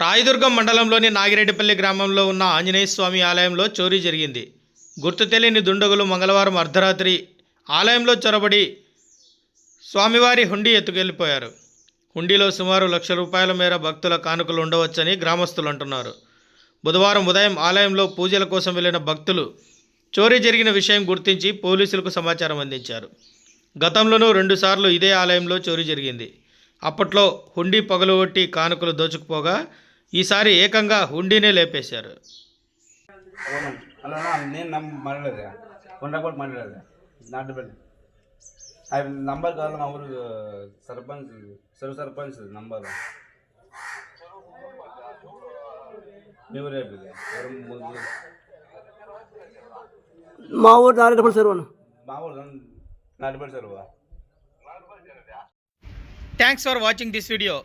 రాయదుర్గం మండలంలోని నాగిరెడ్డిపల్లి గ్రామంలో ఉన్న ఆంజనేయ స్వామి ఆలయంలో చోరీ జరిగింది. గుర్తు తెలియని దుండగులు మంగళవారం అర్ధరాత్రి ఆలయంలో చొరబడి స్వామివారి హుండీ ఎత్తుకెళ్ళిపోయారు. హుండీలో సుమారు లక్ష రూపాయల మేర భక్తుల కానుకలు ఉండవచ్చని గ్రామస్తులు అంటున్నారు. బుధవారం ఉదయం ఆలయంలో పూజల కోసం వెళ్ళిన భక్తులు చోరీ జరిగిన విషయం గుర్తించి పోలీసులకు సమాచారం అందించారు. గతంలోనూ రెండుసార్లు ఇదే ఆలయంలో చోరీ జరిగింది. అప్పట్లో హుండీ పగలగొట్టి కానుకలు దోచుకుపోగా ఈసారి ఏకంగా హుండీనే లేపేశారు. నేను మాట్లాడలేదు కొండకోట మాట్లాడలేదు నాటి ఆయన నంబర్ కావాలి మా ఊరు సర్పంచ్ సర్వ సర్పంచ్ నంబర్. మీ ఊరు రేపు మా ఊరు నారాయణపల్లి సర్వను. మా ఊరు నారాయణపల్లి సర్వ. Thanks for watching this video